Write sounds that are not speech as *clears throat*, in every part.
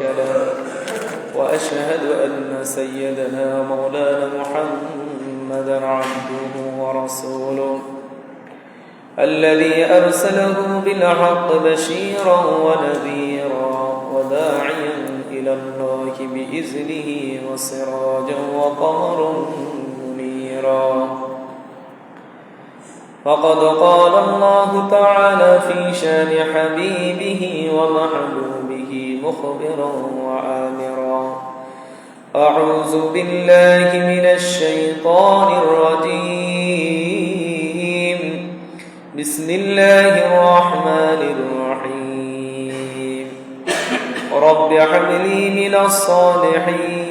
له وأشهد أن سيدنا مولانا محمدا عبده ورسوله الذي أرسله بالحق بشيرا ونذيرا وداعيا إلى الله بإذنه وسراجا وقمرا منيرا فقد قال الله تعالى في شان حبيبه ومحبوبه مخبرا وآمرا أعوذ بالله من الشيطان الرجيم. بسم الله الرحمن الرحيم. رب هب لي من الصالحين.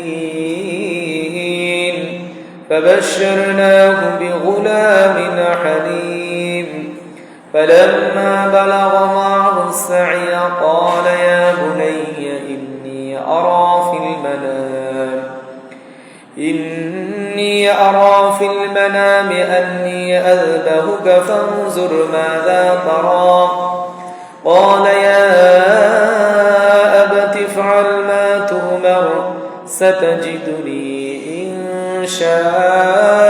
فبشرناه بغلام حليم. فلما بلغ معه السعي قال يا بني إني أرى في المنام. إني أرى في المنام أني أذبحك فانظر ماذا ترى. قال يا أبت افعل ما تؤمر ستجدني إن شاء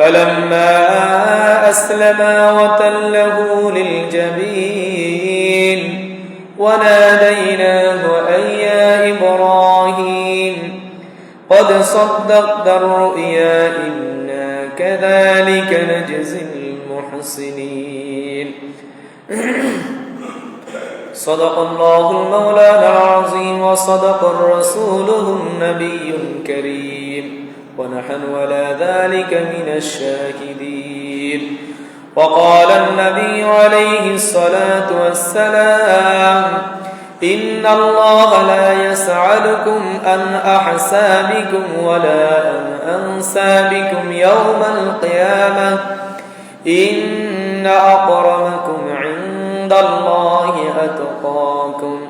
فلما أسلما وتله للجبين وناديناه أن يا إبراهيم قد صدقت الرؤيا إنا كذلك نجزي المحسنين. *clears throat* صدق الله المولانا العظيم وصدق الرسوله النبي الكريم. ونحن ولا ذلك من الشاهدين وقال النبي عليه الصلاة والسلام إن الله لا يسعلكم أن أحسابكم ولا أن أنسابكم يوم القيامة. إن أقرمكم عند الله أتقاكم.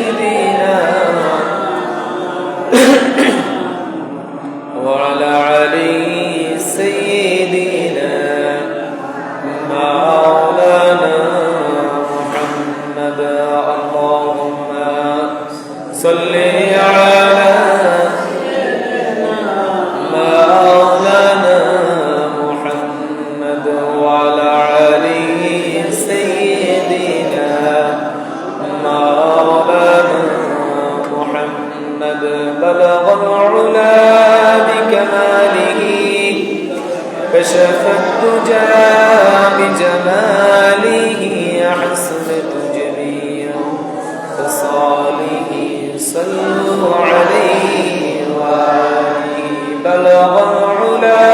بلغ العلا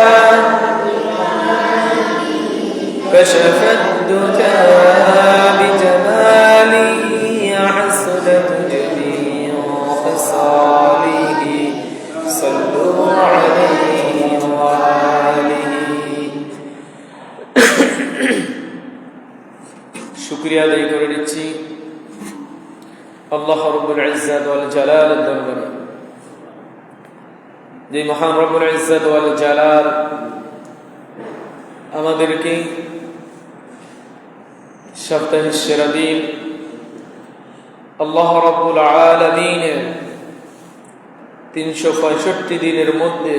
كشف الدجى بجماله حسنت جميع خصاله صلوا عليه وآله শুক্রিয়া আদায় করে নিচ্ছি আল্লাহ রব্বুল ইজ্জাত ওয়াল জালালের দরবারে যে মহান রব্বুল ইজ্জাত ওয়াল জালাল আমাদেরকে সপ্তাহের দিন আল্লাহ রব্বুল আলমিনের তিনশো পঁয়ষট্টি দিনের মধ্যে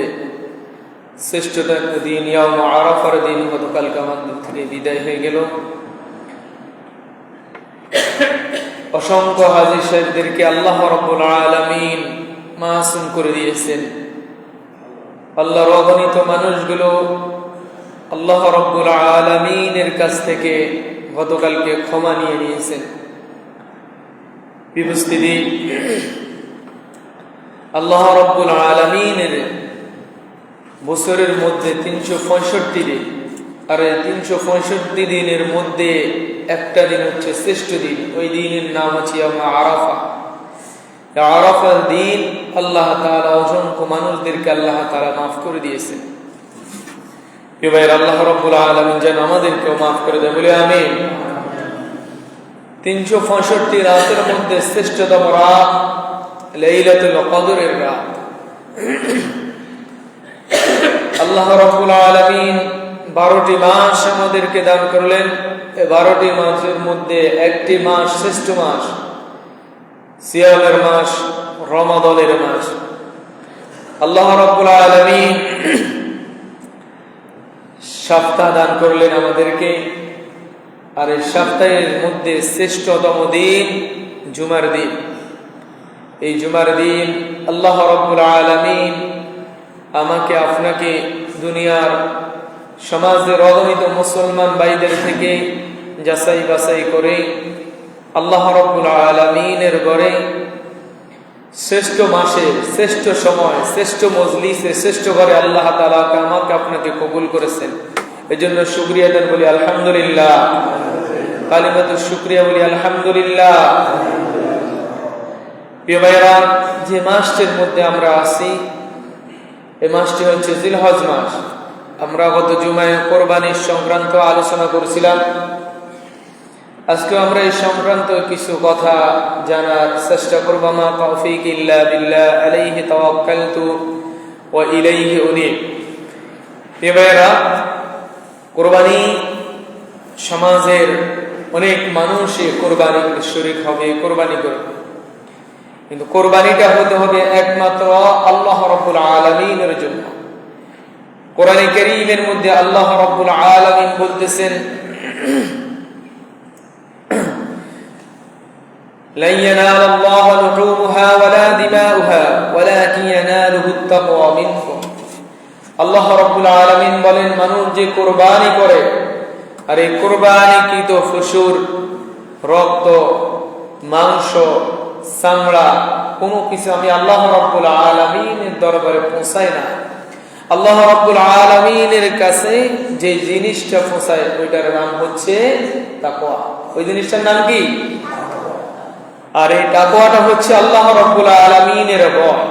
শ্রেষ্ঠতম দিন ইয়াম আরাফার দিন গতকালকে আমাদের থেকে বিদায় হয়ে গেল। অসংখ্য হাজির সাহেবদেরকে আল্লাহ রব্বুল আলমিন মাসুম করে দিয়েছেন। আল্লাহর অগণিত মানুষগুলো আল্লাহ রব্বুল আলমিনের কাছ থেকে গতকালকে ক্ষমা নিয়ে নিয়েছেন। বিবস্তিদি আল্লাহ রব্বুল আলমিনের বছরের মধ্যে তিনশো পঁয়ষট্টি দিন আর তিনশো পঁয়ষট্টি দিনের মধ্যে একটা দিন হচ্ছে শ্রেষ্ঠ দিন। ওই দিনের নাম হচ্ছে ইয়াউমে আরাফা দিন আল্লাহ তাআলা অসংখ্য মানুষদেরকে আল্লাহ তাআলা মাফ করে দিয়েছেন এবার আল্লাহ রব্বুল আলমিন যেন আমাদেরকেও মাফ করে দেয় বলে আমি তিনশো পঁয়ষট্টি রাতের মধ্যে শ্রেষ্ঠতম রাত লাইলাতুল কদরের রাত। আল্লাহ রব্বুল আলমিন বারোটি মাস আমাদেরকে দান করলেন। এই বারোটি মাসের মধ্যে একটি মাস শ্রেষ্ঠ মাস। সিয়ামের মাস, রমাদনের মাস। আল্লাহ রব্বুল আলমিন সপ্তাহ দান করলেন আমাদেরকে। আর এই সপ্তাহের মধ্যে শ্রেষ্ঠতম দিন জুমার দিন। এই জুমার দিন আল্লাহ রব্বুল আলমিন আমাকে, আপনাকে, দুনিয়ার সমাজের অগণিত মুসলমান ভাইদের থেকে যাচাই বাছাই করে আল্লাহ রব্বুল আলমিনের গড়ে শ্রেষ্ঠ মাসে, শ্রেষ্ঠ সময়, শ্রেষ্ঠ মজলিসে, শ্রেষ্ঠ ঘরে আল্লাহ তালা আমাকে আপনাকে কবুল করেছেন। এই জন্য শুক্রিয়া দেন বলি, আলহামদুলিল্লাহ। কালিমাত শুক্রিয়া বলি, আলহামদুলিল্লাহ। প্রিয় যে মাসটির মধ্যে আমরা আছি এই মাসটি হচ্ছে জিলহজ মাস। আমরা গত জুমায় কোরবানির সংক্রান্ত আলোচনা করেছিলাম। আজকে আমরা এই সংক্রান্ত কিছু কথা জানার চেষ্টা করব, মা তৌফিক ইল্লা বিল্লাহ, আলাইহি তাওয়াক্কালতু ওয়া ইলাইহি উনীব। এবারে কোরবানি সমাজের অনেক মানুষই কোরবানি শরীর হবে, কোরবানি করবে। কিন্তু কোরবানিটা হতে হবে একমাত্র আল্লাহ রব্বুল আলমিনের জন্য। কোরআন করিমের মধ্যে আল্লাহ রব্বুল আলমিন বলতেছেন لن ينال الله لحومها ولا دماؤها ولكن يناله التقوى منكم আল্লাহ রব্বুল আলমিন বলেন মানুষ যে কোরবানি করে আর এই কোরবানিকৃত ফসুর রক্ত মাংস চামড়া কোনো কিছু আমি আল্লাহ রব্বুল আলমিনের দরবারে পৌঁছাই না আল্লাহ রব্বুল আলমিনের কাছে যে জিনিসটা পৌঁছায় ওইটার নাম হচ্ছে তাকোয়া ওই জিনিসটার নাম কি আর এই তাকোয়াটা হচ্ছে আল্লাহ রব্বুল আলমিনের ভয়।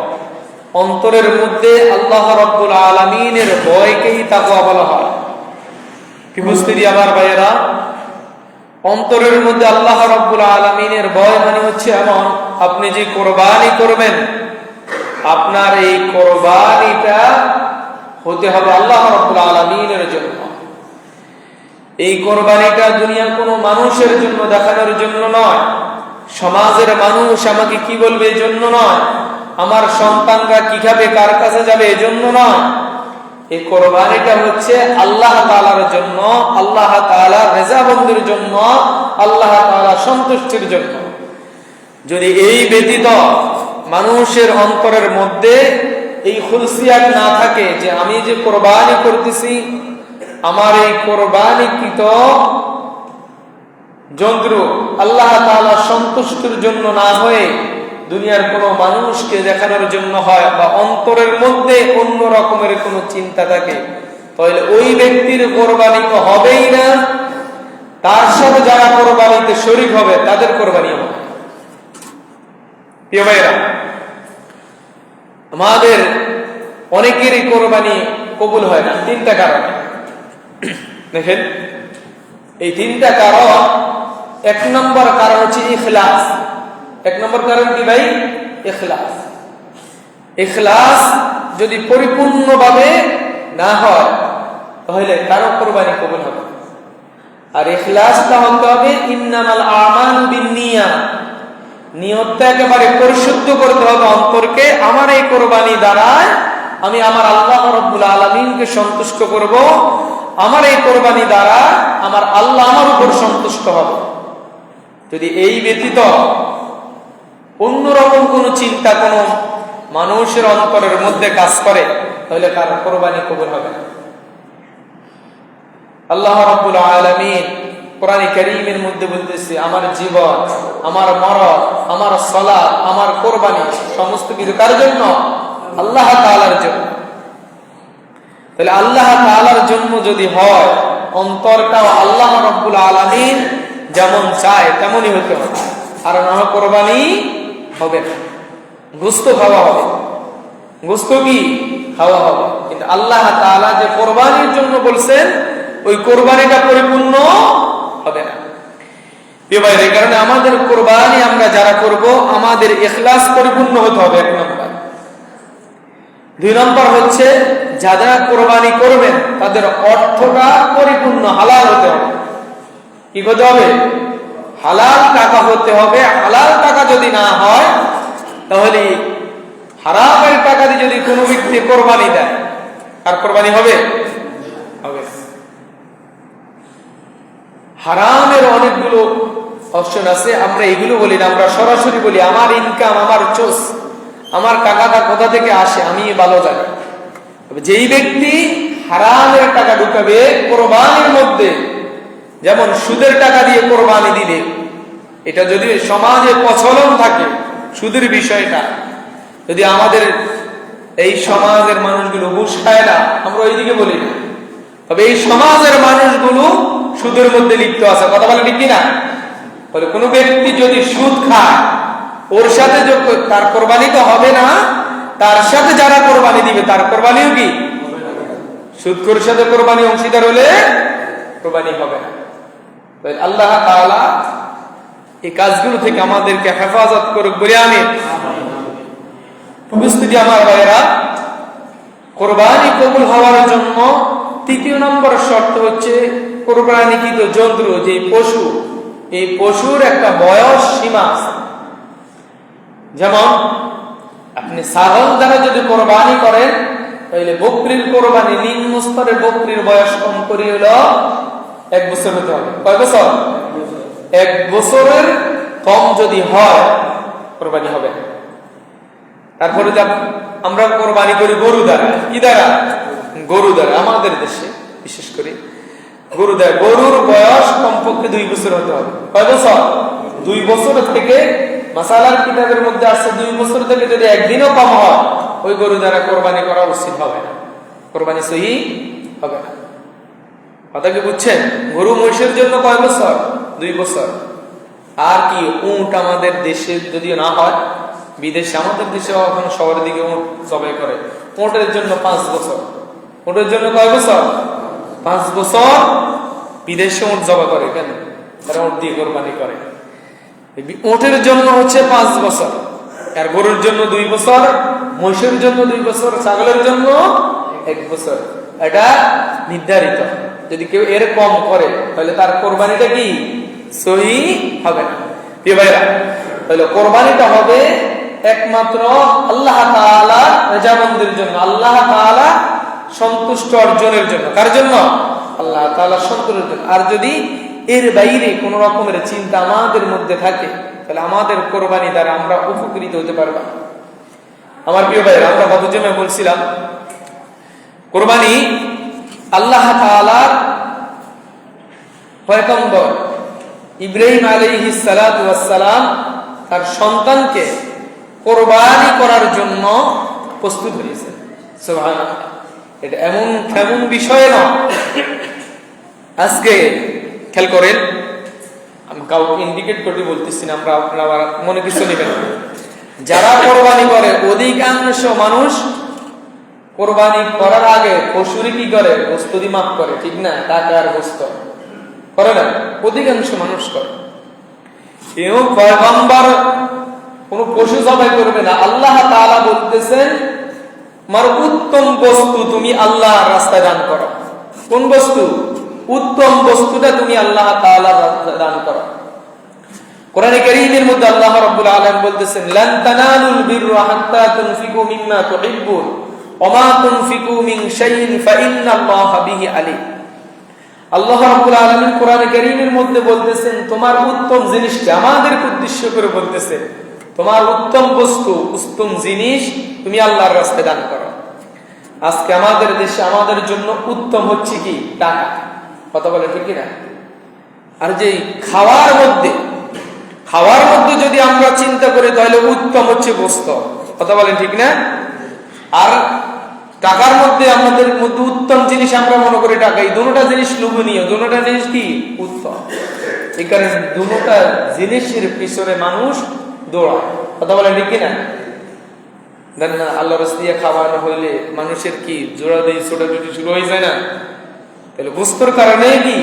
অন্তরের মধ্যে আল্লাহ রব্বুল আলমিনের ভয়কেই তাকোয়া বলা হয়। কি বুঝতে দি আমার ভাইয়েরা? অন্তরের মধ্যে আল্লাহ রব্বুল আলমিনের ভয় মানে হচ্ছে এমন, আপনি যে কোরবানি করবেন, আপনার এই কোরবানিটা হতে হবে আল্লাহ রব্বুল আলমিনের জন্য। এই কোরবানিটা দুনিয়ার কোনো মানুষের জন্য, দেখানোর জন্য নয়। সমাজের মানুষ আমাকে কি বলবে এই জন্য নয়? আমার সন্তানরা কি খাবে কার কাছে যাবে এজন্য নয়? এই কোরবানিটা হচ্ছে আল্লাহ তালার জন্য, আল্লাহ তালার রেজাবন্দির জন্য, আল্লাহ তালা সন্তুষ্টির জন্য। যদি এই ব্যতীত মানুষের অন্তরের মধ্যে এই খুলসিয়াত না থাকে যে আমি যে কোরবানি করতেছি, আমার এই কোরবানিকৃত যন্ত্র আল্লাহ তালা সন্তুষ্টির জন্য না হয়ে দুনিয়ার কোন মানুষকে দেখানোর জন্য হয় বা অন্তরের মধ্যে অন্য রকমের কোন চিন্তা থাকে, তাহলে ওই ব্যক্তির কোরবানি তো হবেই না। তার সাথে যারা কোরবানিতে শরিক হবে, তাদের কোরবানি হবে। আমাদের অনেকেরই কোরবানি কবুল হয় না, তিনটা কারণে। দেখেন এই তিনটা কারণ, এক নম্বর কারণ হচ্ছে ইখলাস। এক নম্বর কারণ কি ভাই? ইখলাস। ইখলাস যদি পরিপূর্ণভাবে না হয়, তাহলে কারও কোরবানি কবুল হবে আর ইখলাসটা হতে হবে ইন্নামাল আমাল বিন্নিয়া। নিয়তটা একেবারে পরিশুদ্ধ করতে হবে অন্তরকে। আমার এই কোরবানি দ্বারায় আমি আমার আল্লাহ রব্বুল আলমিনকে সন্তুষ্ট করব। আমার এই কোরবানি দ্বারা আমার আল্লাহ আমার উপর সন্তুষ্ট হবে। যদি এই ব্যতীত অন্যরকম কোন চিন্তা কোন মানুষের অন্তরের মধ্যে কাজ করে, তাহলে কার কোরবানি কবুল হবে আল্লাহ রব্বুল আলমিন কোরআন করিমের মধ্যে বলতেছে, আমার জীবন, আমার মরণ, আমার সলা আমার কোরবানি, সমস্ত কিছু কার জন্য? আল্লাহ তালার জন্য। তাহলে আল্লাহ তালার জন্য যদি হয় অন্তরটাও আল্লাহ রব্বুল আলমিন যেমন চায় তেমনই হতে হবে। আর না কোরবানি হবে না। গোস্ত খাওয়া হবে। গোস্ত কি? খাওয়া হবে। কিন্তু আল্লাহ তাআলা যে কোরবানির জন্য বলছেন ওই কোরবানিটা পরিপূর্ণ হবে না। ভাইরা, এই কারণে আমাদের কোরবানি আমরা যারা করব আমাদের ইখলাস পরিপূর্ণ হতে হবে এক নম্বর। দুই নম্বর হচ্ছে যা যারা কোরবানি করবেন, তাদের অর্থটা পরিপূর্ণ হালাল হতে হবে। কি করতে হবে? হালাল টাকা হতে হবে। হালাল টাকা যদি না হয়, তাহলে হারামের টাকা দিয়ে যদি কোনো ব্যক্তি কোরবানি দেয় আর কোরবানি হবে? হবে। হারামের অনেকগুলো অপশন আছে, আমরা এগুলো বলি না, আমরা সরাসরি বলি, আমার ইনকাম আমার চোস আমার টাকাটা কোথা থেকে আসে আমি ভালো জানি। যেই ব্যক্তি হারামের টাকা ঢুকাবে কোরবানির মধ্যে, যেমন সুদের টাকা দিয়ে কোরবানি দিলে এটা যদি সমাজে প্রচলন থাকে, সুদের বিষয়টা, যদি আমাদের এই সমাজের মানুষগুলো ঘুষ খায় না, আমরা ওইদিকে বলি না। তবে এই সমাজের মানুষগুলো সুদের মধ্যে লিপ্ত আছে। কথা বলে ঠিক কিনা? বলে কোনো ব্যক্তি যদি সুদ খায় ওর সাথে তার কোরবানি তো হবে না, তার সাথে যারা কোরবানি দিবে, তার কোরবানিও কি? সুদখোর সাথে কোরবানি অংশীদার হলে কোরবানি হবে না। আল্লাহ এই কাজগুলো থেকে আমাদেরকে হেফাজত করুক, বলে আমি উপস্থিতি আমার ভাইয়েরা, কোরবানি কবুল হওয়ার জন্য তৃতীয় নম্বর শর্ত হচ্ছে কোরবানিকৃত জন্তু যে পশু, এই পশুর একটা বয়স সীমা আছে। যেমন আপনি ছাগল দ্বারা যদি কোরবানি করেন তাহলে বকরির কোরবানি নিম্ন স্তরের বকরির বয়স কম করে হলো এক বছর হতে হবে। কয় বছর? এক বছরের কম যদি হয় কোরবানি হবে। তারপরে আমরা কোরবানি করি গরু দ্বারা। কি দ্বারা? গরু দ্বারা। আমাদের দেশে বিশেষ করে গরু দ্বারা। গরুর বয়স কমপক্ষে দুই বছর হতে হবে। কয় বছর? দুই বছর থেকে মাসালার কিতাবের মধ্যে আসছে দুই বছর থেকে যদি একদিনও কম হয়, ওই গরু দ্বারা কোরবানি করা উচিত হবে না। কোরবানি সহি হবে না। কথা কি বুঝছেন? গরু মহিষের জন্য কয় বছর? দুই বছর। আর কি, উট আমাদের দেশে যদিও না হয়, বিদেশে, আমাদের দেশে এখন শহরের দিকে উট জবাই করে। উটের জন্য পাঁচ বছর। উটের জন্য কয় বছর? পাঁচ বছর বিদেশে উট জবা করে কেন? তারা উট দিয়ে কোরবানি করে। উটের জন্য হচ্ছে পাঁচ বছর। আর গরুর জন্য দুই বছর, মহিষের জন্য দুই বছর, ছাগলের জন্য এক বছর। এটা নির্ধারিত। যদি কেউ এর কম করে, তাহলে তার কোরবানিটা কি? সহি হবে না। ভাইরা তাহলে কোরবানিটা হবে একমাত্র আল্লাহ রেজামন্দির জন্য, আল্লাহ তাআলা সন্তুষ্ট অর্জনের জন্য। কার জন্য? আল্লাহ জন্য। আর যদি এর বাইরে কোন রকমের চিন্তা আমাদের মধ্যে থাকে, তাহলে আমাদের কোরবানি দ্বারা আমরা উপকৃত হতে পারব আমার প্রিয় ভাই আমরা গত জমে বলছিলাম, কোরবানি আল্লাহ তাআলার পয়গম্বর ইব্রাহিম সালাতু সালাম তার সন্তানকে কোরবানি করার জন্য প্রস্তুত হয়েছে এটা এমন কেমন বিষয় না আজকে খেয়াল করেন, আমি কাউকে ইন্ডিকেট করে বলতেছি না, আমরা আপনারা মনে কিছু নেবেন যারা কোরবানি করে, অধিকাংশ মানুষ কোরবানি করার আগে পশুরি কি করে? প্রস্তুতি মাপ করে, ঠিক না? টাকা আর গোস্ত করে না? অধিকাংশ মানুষ করে। কেউ পয়গম্বর কোন পশু জবাই করবে না। আল্লাহ তাআলা বলতেছেন আমার উত্তম বস্তু তুমি আল্লাহর রাস্তায় দান করো। কোন বস্তু? উত্তম বস্তুটা তুমি আল্লাহ দান করো। কোরআনে কারীমের মধ্যে আল্লাহ রাব্বুল আলামিন বলতেছেন, লান তানালুল বিররা হাত্তা তুনফিকু মিম্মা তুহিব্বুন, ওয়া মা তুনফিকু মিন শাইইন ফাইন্নাল্লাহা বিহি আলিম। আল্লাহ রাব্বুল আলামিন কোরআনে কারীমের মধ্যে বলতেছেন, তোমার উত্তম জিনিসটা আমাদের উদ্দেশ্য করে বলতেছে তোমার উত্তম বস্তু, উত্তম জিনিস তুমি আল্লাহর রাস্তায় দান করো। আজকে আমাদের দেশে আমাদের জন্য উত্তম হচ্ছে কি? টাকা। কথা বলে, ঠিক না? আর যে খাওয়ার মধ্যে খাওয়ার মধ্যে যদি আমরা চিন্তা করি, তাহলে উত্তম হচ্ছে গোস্ত কথা বলেন, ঠিক না? আর টাকার মধ্যে আমাদের মধ্যে উত্তম জিনিস আমরা মনে করি টাকা। এই দুটোটা জিনিস লোভনীয়। দুটোটা জিনিস কি? উত্তম। এই কারণে দুটা জিনিসের পিছনে মানুষ দৌড়ায়। কথা বলে ঠিক না? দেন না আল্লাহ রস দিয়ে খাওয়ানো হইলে মানুষের কি জোড়া দিয়ে ছোটাছুটি শুরু হয়ে যায় না? তাহলে গুস্তর কারণে কি?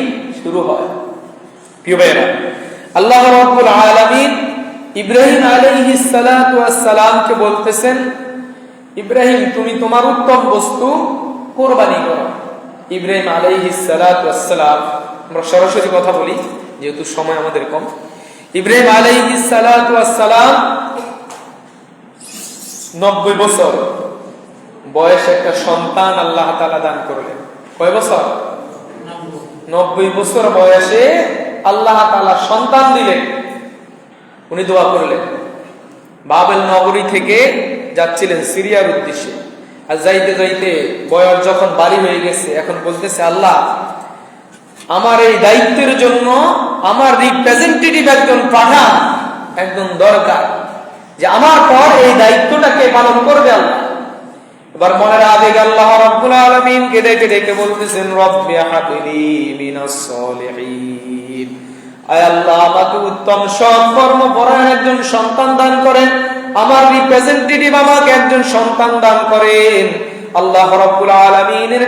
শুরু হয়। আল্লাহ রাব্বুল আলামিন ইব্রাহিম আলাইহিস সালামকে বলতেছেন, ইব্রাহিম, তুমি তোমার উত্তম বস্তু কোরবানি করো। ইব্রাহিম আলাইহিস সালাম, আমরা সরাসরি কথা বলি, যেহেতু সময় আমাদের কম। ইব্রাহিম আলাইহিস সালাতু সালাম নব্বই বছর বয়স একটা সন্তান আল্লাহ তাআলা দান করলেন। কয় বছর? নব্বই বছর বয়সে আল্লাহ তালা সন্তান দিলেন। উনি দোয়া করলেন। বাবেল নগরী থেকে যাচ্ছিলেন সিরিয়ার উদ্দেশ্যে। আর যাইতে যাইতে বয়স যখন বাড়ি হয়ে গেছে, এখন বলতেছে, আল্লাহ, আমার এই দায়িত্বের জন্য আমার রিপ্রেজেন্টেটিভ একজন পাঠান একদম দরকার যে আমার পর এই দায়িত্বটাকে পালন করবে আল্লাহ। এবার মনের আবেগ আল্লাহ রাব্বুল ডেকে ডেকে বলতেছেন, রব্বি মিনাস সলিহিন। আয় আল্লাহ, আমাকে উত্তম পরায়ণ একজন সন্তান দান করেন। আমার রিপ্রেজেন্টেটিভ আমাকে একজন সন্তান দান করেন। আল্লাহ রাব্বুল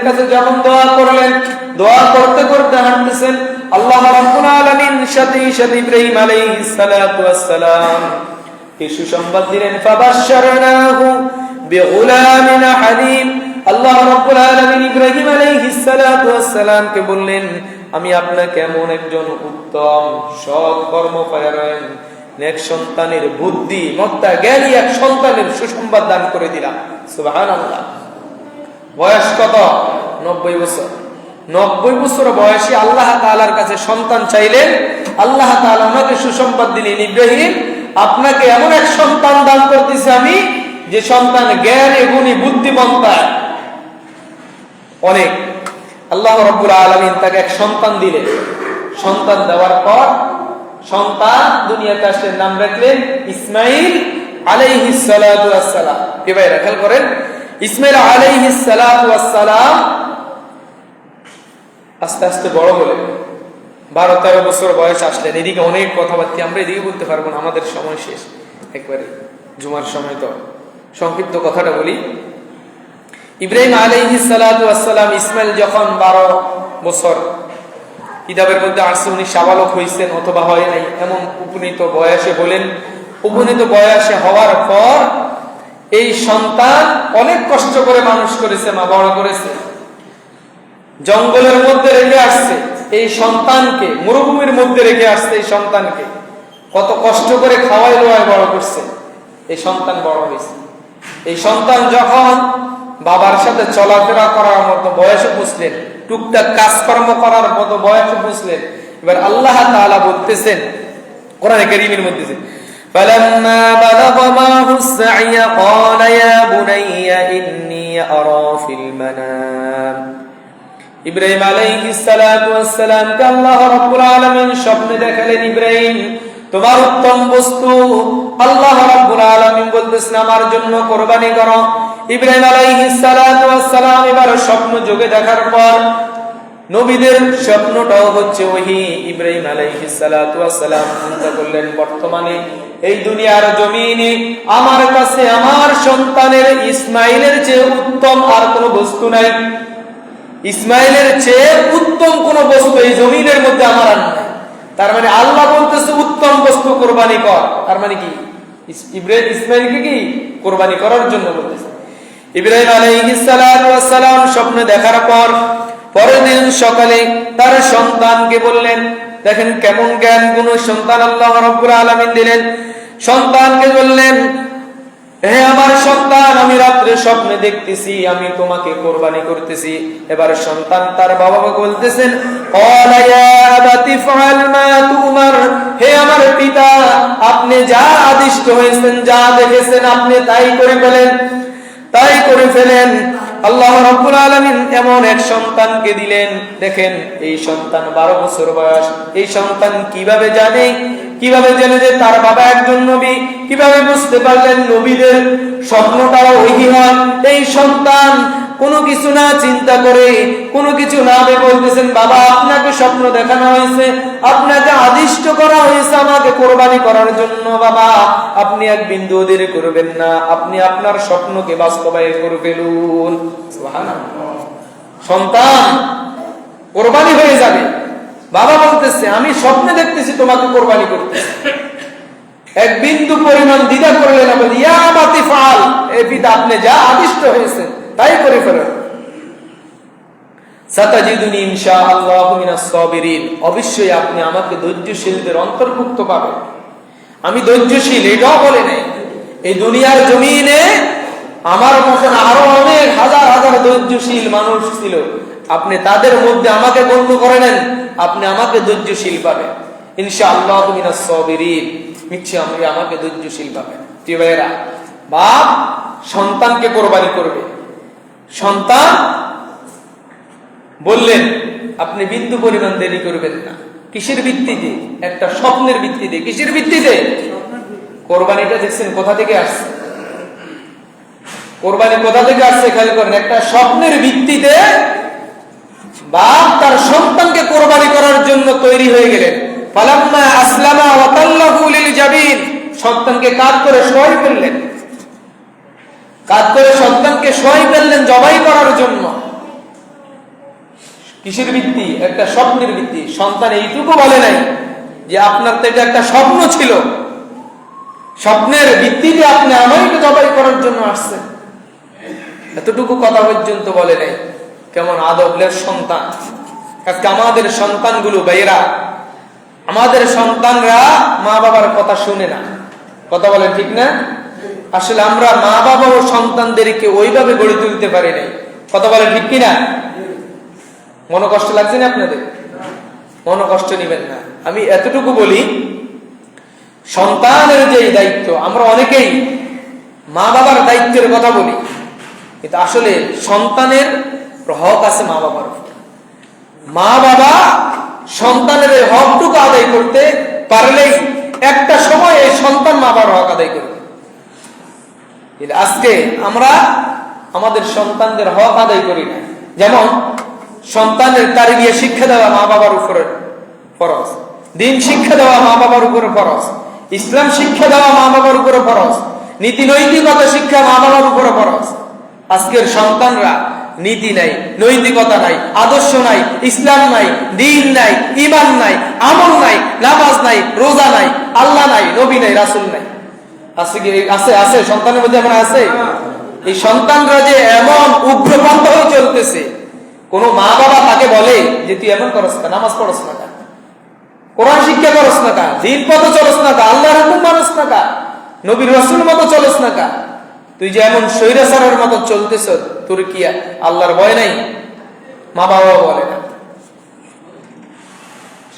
কাছে যখন দোয়া করলেন, দোয়া করতে করতে হাঁটতেছেন, আল্লাহ রাব্বুল আলামিন সাথে সাথে ইব্রাহিম আলাইহিস সালাতু ওয়াস সালাম সুসংবাদ দিলেন, ফাবাশশারনাহু আমি আপনাকে এমন একজন উত্তম সৎ কর্মপরায়ণ এক সন্তানের বুদ্ধি, মত্তা, জ্ঞানী এক সন্তানের সুসংবাদ দান করে দিলাম। সুবহানাল্লাহ। বয়স কত? নব্বই বছর। নব্বই বছর বয়সী আল্লাহ তাআলার কাছে সন্তান চাইলেন। আল্লাহ তাআলা আমাকে সুসংবাদ দিলেন, ইব্রাহিম, আপনাকে এমন এক সন্তান দান করতেছি আমি যে সন্তান জ্ঞান, গুণী, বুদ্ধিমত্তা, অনেক। আল্লাহ রব্বুল আলমিন তাকে এক সন্তান দিলেন। সন্তান দেওয়ার পর সন্তান দুনিয়াতে আসলে নাম রাখলেন ইসমাইল আলাইহিস সালাতু ওয়াসসালাম। কে ভাই রাখাল করেন? ইসমাইল আলাইহিস সালাতু ওয়াসসালাম আস্তে আস্তে বড় হলেন। বারো তেরো বছর বয়স আসলেন। এদিকে অনেক কথাবার্তা আমরা এদিকে বলতে পারব না, আমাদের সময় শেষ। একবারে জুমার সময় তো। সংক্ষিপ্ত কথাটা বলি। ইব্রাহিম আলাইহিস সালাতু ইসমাইল যখন বারো বছর কিতাবের মধ্যে আসছে, উনি সাবালক হয়েছেন অথবা হয় নাই, এমন উপনীত বয়সে বলেন, উপনীত বয়সে হওয়ার পর এই সন্তান অনেক কষ্ট করে মানুষ করেছে, মা বড় করেছে। জঙ্গলের মধ্যে রেখে আসছে, এই সন্তানকে, মরুভূমির মধ্যে রেখে আসছে এই সন্তানকে। কত কষ্ট করে খাওয়াই লোয়াই বড় করছে, এই সন্তান বড় হয়েছে। এই সন্তান যখন বাবার সাথে চলাফেরা করার মতো বয়সে বুঝলেন টুকটাক কাজকর্ম করার মতো বয়সে বুঝলেন এবার আল্লাহ তাআলা বলতেছেন কোরআনে কারীমের মধ্যে যে, فلما بلغ معه السعي قال يا بني إني أرى في المنام ইব্রাহিম আলাইহিস সালাতু ওয়াস সালাম কে আল্লাহ রাব্বুল আলামিন স্বপ্নে দেখালেন ইব্রাহিম তোমার উত্তম বস্তু আল্লাহ রাব্বুল আলামিন বলতেছেন, আমার জন্য কুরবানি করো। ইব্রাহিম আলাইহিস সালাতু ওয়াস সালাম এবার স্বপ্ন যোগে দেখার পর নবীদের স্বপ্নটাও হচ্ছে ওহি। ইব্রাহিম আলাইহিস সালাতু ওয়াস সালাম চিন্তা করলেন, বর্তমানে এই দুনিয়ার জমিনে আমার কাছে আমার সন্তানের ইসমাইলের চেয়ে উত্তম আর কোনো বস্তু নাই। ইসমাইলের চেয়ে উত্তম কোন বস্তু এই জমিনের মধ্যে আমার আর নাই তার মানে আল্লাহ বলতেছে, উত্তম বস্তু কোরবানি কর। তার মানে কি? ইব্রাহিম ইসমাইলকে কি কোরবানি করার জন্য বলতেছে। ইব্রাহিম আলাইহিস সালাতু ওয়াস সালাম স্বপ্ন দেখার পর, পরের দিন সকালে তার সন্তানকে বললেন, দেখেন কেমন জ্ঞান কোন সন্তান আল্লাহ রব্বুল আলামিন দিলেন। সন্তানকে বললেন তোমাকে কোরবানি করতেছি। এবার সন্তান তার বলতেছেন "ক্বালা ইয়া আবাতি ফাআল মা তুমার। হে আমার পিতা, আপনি যা আদিষ্ট হয়েছেন, যা দেখেছেন, আপনি তাই করে ফেলেন। তাই করে ফেলেন। আল্লাহ রব্বুল আলমিন এমন এক সন্তানকে দিলেন। দেখেন, এই সন্তান বারো বছর বয়স। এই সন্তান কীভাবে জানে? কীভাবে জেনে যে তার বাবা একজন নবী? কীভাবে বুঝতে পারলেন নবীদের স্বপ্নটাও হয়? এই সন্তান কোনো কিছু না চিন্তা করে, কোনো কিছু না ভেবে বলতেছেন, বাবা, আপনাকে স্বপ্ন দেখানো হয়েছে, আপনাকে আদিষ্ট করা হয়েছে আমাকে কোরবানি করার জন্য, বাবা। আপনি এক বিন্দু দেরি করবেন না, আপনি আপনার স্বপ্নকে বাস্তবায়ন করে ফেলুন। সন্তান, কোরবানি হয়ে যাবে। বাবা বলতেছে, আমি স্বপ্নে দেখতেছি তোমাকে কোরবানি করতে। এক বিন্দু পরিমাণ দ্বিধা করলে না বলি ইয়া বাতি এ পিতা আপনি যা আদিষ্ট হয়েছেন তাই করে ফেলেন সাতাজিদুনি ইনশাআল্লাহু মিনাস সাবিরিন। অবশ্যই আপনি আমাকে ধৈর্যশীলদের অন্তর্ভুক্ত পাবেন। আমি ধৈর্যশীল, এটাও বলে নাই। এই দুনিয়ার জমিনে আমার মতন আরও অনেক হাজার হাজার ধৈর্যশীল মানুষ ছিল। আপনি তাদের মধ্যে আমাকে গণ্য করে নেন, আপনি আমাকে ধৈর্যশীল পাবেন। ইনশাআল্লাহ মিনাস সাবিরিন। নিশ্চয় আমি আমাকে ধৈর্যশীল পাবেন। ভাইয়েরা, বাপ সন্তানকে কোরবানি করবে। সন্তান বললেন, আপনি বিন্দু পরিমাণ দেরি করবেন না। কিসের ভিত্তিতে? একটা স্বপ্নের ভিত্তিতে। কিসের ভিত্তিতে? কোরবানিটা দেখছেন, কোথা থেকে আসছে? কোরবানি কোথা থেকে আসছে, খেয়াল করেন, একটা স্বপ্নের ভিত্তিতে বাপ তার সন্তানকে কোরবানি করার জন্য তৈরি হয়ে গেলেন। ফালাম্মা আসলামা ওয়াতাল্লাহু লিল জাবিন। সন্তানকে কাজ করে সহায় ফেললেন কাজ করে সন্তানকে সহায় ফেললেন জবাই করার জন্য। কিসের ভিত্তি? একটা স্বপ্নের ভিত্তি। সন্তান এইটুকু বলে নাই যে আপনার তো এটা একটা স্বপ্ন ছিল। স্বপ্নের ভিত্তিতে আপনি আমাকে জবাই করার জন্য আসছেন। এতটুকু কথা পর্যন্ত বলে নাই। কেমন আদবলের সন্তান। আজকে আমাদের সন্তানগুলো ভাইয়েরা, আমাদের সন্তানরা মা বাবার কথা শুনে না। কথা বলেন ঠিক না? আসলে আমরা মা বাবা ও সন্তানদেরকে ওইভাবে গড়ে তুলতে পারি নাই। কথা বলেন ঠিক কিনা? মনে কষ্ট লাগছে না আপনাদের? মনে কষ্ট নিবেন না। আমি এতটুকু বলি, সন্তানের যে দায়িত্ব, আমরা অনেকেই মা বাবার দায়িত্বের কথা বলি, কিন্তু আসলে সন্তানের হক আছে মা বাবার মা বাবা সন্তানের হকটুকু আদায় করতে পারলেই একটা সময় এই সন্তান মা বাবার হক আদায় করবে। আজকে আমরা আমাদের সন্তানদের হক আদায় করি না। যেমন, সন্তানের তারিবিয়া শিক্ষা দেওয়া মা বাবার উপরে ফরজ। দিন শিক্ষা দেওয়া মা বাবার উপরে ফরজ। ইসলাম শিক্ষা দেওয়া মা বাবার উপরে ফরজ। নীতি নৈতিকতা শিক্ষা মা বাবার উপরে ফরজ। আজকের সন্তানরা নীতি নাই, নৈতিকতা নাই, আদর্শ নাই, ইসলাম নাই, দিন নাই ইমান নাই, আমল নাই, নামাজ নাই, রোজা নাই, আল্লাহ নাই, নবী নাই, রাসুল নাই। আছে আছে সন্তানের মধ্যে এমন আছে? এই সন্তানরা যে এমন উগ্রপন্থ হয়ে চলতেছে, কোন মা বাবা তাকে বলে যে, তুই এমন করস না, নামাজ পড়স না কা কোরআন শিক্ষা করস না কা চলস না কা মানুষ না কা নবীর রসুল মতো চলস না কা তুই যে এমন স্বৈরাচারের মতো চলতেছ, তোর কি আল্লাহর ভয় নাই? মা বাবা বলে না।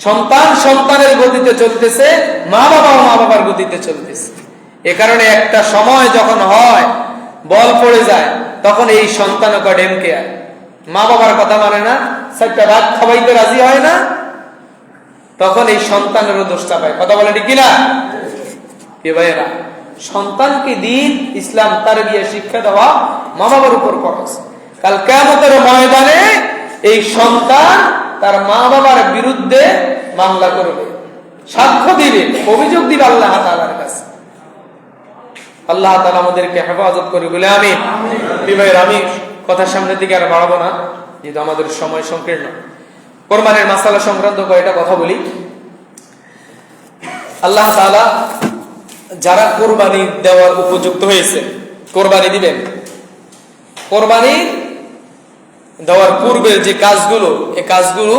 সন্তান সন্তানের গতিতে চলতেছে, মা বাবা মা বাবার গতিতে চলতেছে। এ কারণে একটা সময় যখন হয়, বল পড়ে যায়, তখন এই সন্তান ডেমকে আয় মা বাবার কথা মানে না, চারটা রাত খাওয়াইতে রাজি হয় না, তখন এই সন্তানেরও দোষটা পায়। কথা বলে ঠিক কিনা? এ ভাইয়েরা? সন্তানকে দিন, ইসলাম তার বিয়ে শিক্ষা দেওয়া মা বাবার উপর খরচ। কাল কেমতের ময়দানে এই সন্তান তার মা বাবার বিরুদ্ধে মামলা করবে। সাক্ষ্য দিবে, অভিযোগ দিবে আল্লাহ তালার কাছে। আল্লাহ তালা আমাদেরকে হেফাজত করে বলে আমি বিবাহের আমি কথার সামনের দিকে আর বাড়াবো না যেহেতু আমাদের সময় সংকীর্ণ। কোরবানের মাসালা সংক্রান্ত কয়েকটা কথা বলি। আল্লাহ তালা যারা কোরবানি দেওয়ার উপযুক্ত হয়েছে কোরবানি দিবেন। কোরবানি দেওয়ার পূর্বের যে কাজগুলো এই কাজগুলো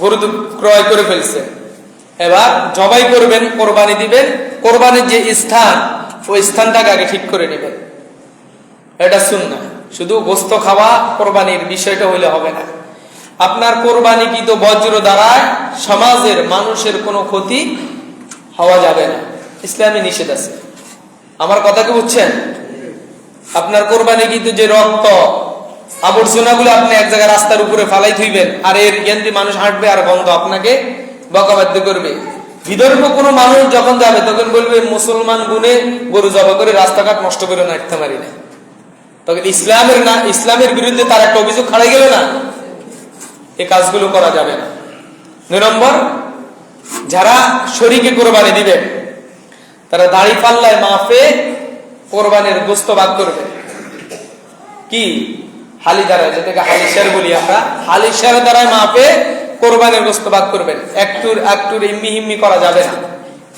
গরু ক্রয় করে ফেলছে। এবার জবাই করবেন, কোরবানি দিবেন, কোরবানির যে স্থান, ওই স্থানটাকে আগে ঠিক করে নেবেন। এটা শুন না শুধু গোস্ত খাওয়া, কোরবানির বিষয়টা হইলে হবে না। আপনার কোরবানি কি তো বজ্র দ্বারায় সমাজের মানুষের কোনো ক্ষতি হওয়া যাবে না। ইসলামে নিষেধ আছে। আমার কথা কি বুঝছেন? আপনার কোরবানি কিন্তু যে রক্ত, আবর্জনাগুলো আপনি এক জায়গায় রাস্তার উপরে ফালাই থইবেন, আর এর গেন্দি মানুষ হাঁটবে আর গন্ধ আপনাকে বকাবাদ্য করবে। বিদর্ভ কোনো মানুষ যখন যাবে, তখন বলবে, মুসলমান গুনে গরু জবা করে রাস্তাঘাট নষ্ট করে নাটতে পারি না তবে ইসলামের না, ইসলামের বিরুদ্ধে তার একটা অভিযোগ খাড়াই গেল না? এই কাজগুলো করা যাবে না। দুই নম্বর, যারা শরীকে কোরবানি দিবে, তারা দাড়ি পাল্লায় মাফে কোরবানির গোস্ত বাদ করবে। কি? হালি দ্বারা, যেটাকে হালিশার বলি আমরা হালিশার দ্বারা মাপে কোরবানির গোস্ত বাদ করবেন। একটুর একটুর ইম্মি হিম্মি করা যাবে না।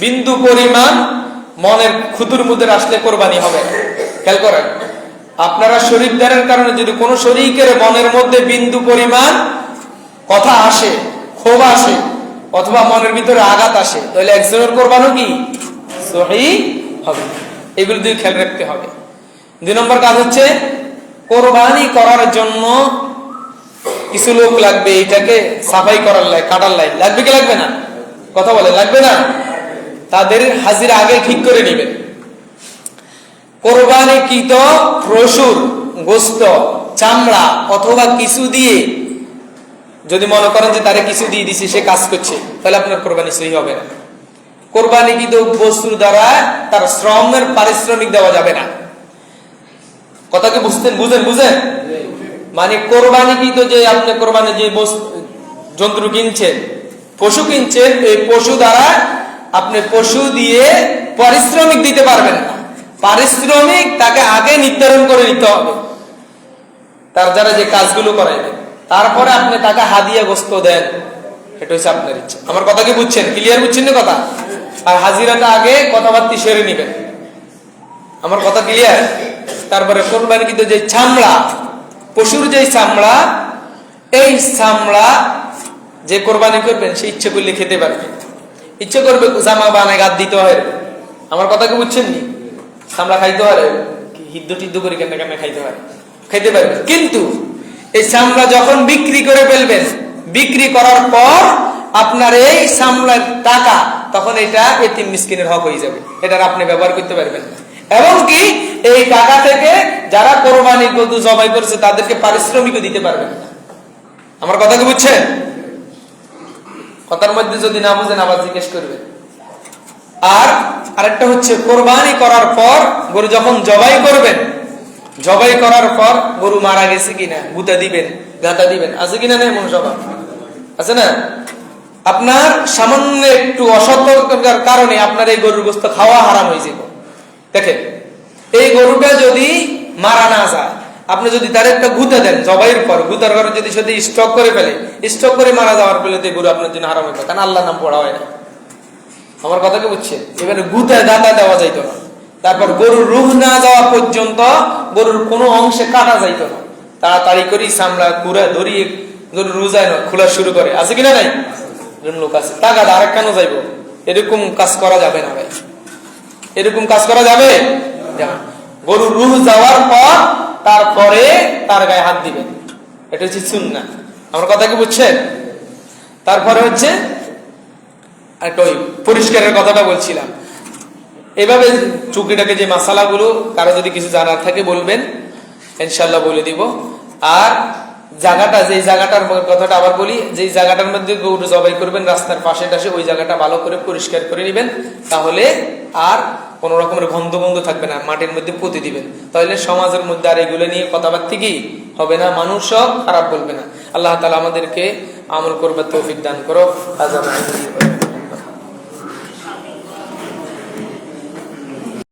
বিন্দু পরিমাণ মনের খুতুর মুদের আসলে কোরবানি হবে। খেয়াল করেন, আপনারা শরীর দ্বারের কারণে যদি কোনো শরীরের মনের মধ্যে বিন্দু পরিমাণ কথা আসে, ক্ষোভ আসে, অথবা মনের ভিতরে আঘাত আসে, তাহলে একজনের কোরবানও কি? হবে। এগুলো দিয়ে খেয়াল রাখতে হবে। দুই নম্বর কাজ হচ্ছে, কোরবানি করার জন্য কিছু লোক লাগবে এটাকে সাফাই করার লাই, কাটার লাই। লাগবে কি লাগবে না? কথা বলে, লাগবে না? তাদের হাজিরা আগে ঠিক করে নেবেন। কোরবানি কৃত প্রসুর গোস্ত, চামড়া অথবা কিছু দিয়ে, যদি মনে করেন যে তারা কিছু দিয়ে দিছে, সে কাজ করছে, তাহলে আপনার কোরবানি সহি হবে না। কোরবানি কিন্তু বস্তুর দ্বারা তার শ্রমের পারিশ্রমিক দেওয়া যাবে না। কথা কি বুঝতেন? বুঝেন বুঝেন? মানে কোরবানি কিন্তু যে আপনি কোরবানি যে জন্তু কিনছেন, পশু কিনছেন, এই পশু দ্বারা আপনি পশু দিয়ে পারিশ্রমিক দিতে পারবেন না। পারিশ্রমিক তাকে আগে নির্ধারণ করে নিতে হবে। তার যারা যে কাজগুলো করাইবেন তারপরে আপনি তাকে হাদিয়া গোস্ত দেন। এটা হচ্ছে আপনার ইচ্ছা। আমার কথা কি বুঝছেন? ক্লিয়ার বুঝছেন না কথা? আর হাজিরাটা আগে কথাবার্তি সেরে নিবেন। আমার কথা ক্লিয়ার তারপরে কোরবানি কিন্তু যে চামড়া পশুর যে চামড়া, এই চামড়া যে কোরবানি করবেন, সে ইচ্ছে করলে খেতে পারবে। ইচ্ছে করবে জামা বানায় গাদ দিতে হয়। আমার কথা কি বুঝছেন নি? চামড়া খাইতে হয় হিদ্দ টিদ্দ করে কেন কেন খাইতে হয়? খাইতে পারবে। কিন্তু এই চামড়া যখন বিক্রি করে ফেলবেন, বিক্রি করার পর আপনার এই চামড়ার টাকা, তখন এটা এতিম মিসকিনের হক হয়ে যাবে। এটার আপনি ব্যবহার করতে পারবেন না। এবং কি এই টাকা থেকে যারা কোরবানি গরু জবাই করেছে, তাদেরকে পারিশ্রমিকও দিতে পারবেন না। আমার কথা কি বুঝছেন? কথার মধ্যে যদি না বুঝেন, আবার জিজ্ঞেস করবেন। আর আরেকটা হচ্ছে, কোরবানি করার পর গরু যখন জবাই করবেন, জবাই করার পর গরু মারা গেছে কিনা, গুতা দিবেন গাতা দিবেন, আছে কিনা নেই মনে আছে না? আপনার সামান্য একটু অসতর্কতার কারণে আপনার এই গরুর গোস্ত খাওয়া হারাম হয়ে যাবে। দেখেন, এই গরুটা যদি মারা না যায়, আপনি যদি তার একটা গুতা দেন জবাইয়ের পর, গুতার ঘরে যদি সত্যি স্টক করে ফেলে স্টক করে মারা যাওয়ার ফলে তো গরু আপনার জন্য হারাম হয়ে কারণ আল্লাহ নাম পড়া হয় না। আমার কথা কি বুঝছেন? এবারে গুতা দাতা দেওয়া যাইতো না। তারপর গরুর রুহ না যাওয়া পর্যন্ত গরুর কোনো অংশে কাটা যাইতো না। তাড়াতাড়ি করি সামলা কুড়া ধরিয়ে গরুর রুজায় না, খোলা শুরু করে। আছে কিনা নাই? লোক আছে। টাকা আরেক কেন যাইব। এরকম কাজ করা যাবে না ভাই। এরকম কাজ করা যাবে। গরুর রুহ যাওয়ার পর তারপরে তার গায়ে হাত দিবেন। এটা হচ্ছে সুন্না আমার কথা কি বুঝছেন? তারপরে হচ্ছে একটা ওই পরিষ্কারের কথাটা বলছিলাম। এভাবে চুকিটাকে যে মাসালাগুলো, কারও যদি কিছু জানার থাকে বলবেন ইনশাল্লাহ বলে দিব। আর জায়গাটা, যেই জায়গাটার কথাটা আবার বলি, যেই জায়গাটার মধ্যে গরু জবাই করবেন, রাস্তার পাশে টাশে ওই জায়গাটা ভালো করে পরিষ্কার করে নেবেন, তাহলে আর কোন রকমের গন্ধ গন্ধ থাকবে না, মাটির মধ্যে পুঁতে দিবেন। তাহলে সমাজের মধ্যে আর এগুলো নিয়ে কথাবার্তা কি হবে না, মানুষও খারাপ বলবে না। আল্লাহ তালা আমাদেরকে আমল করবে তৌফিক দান করো আজাব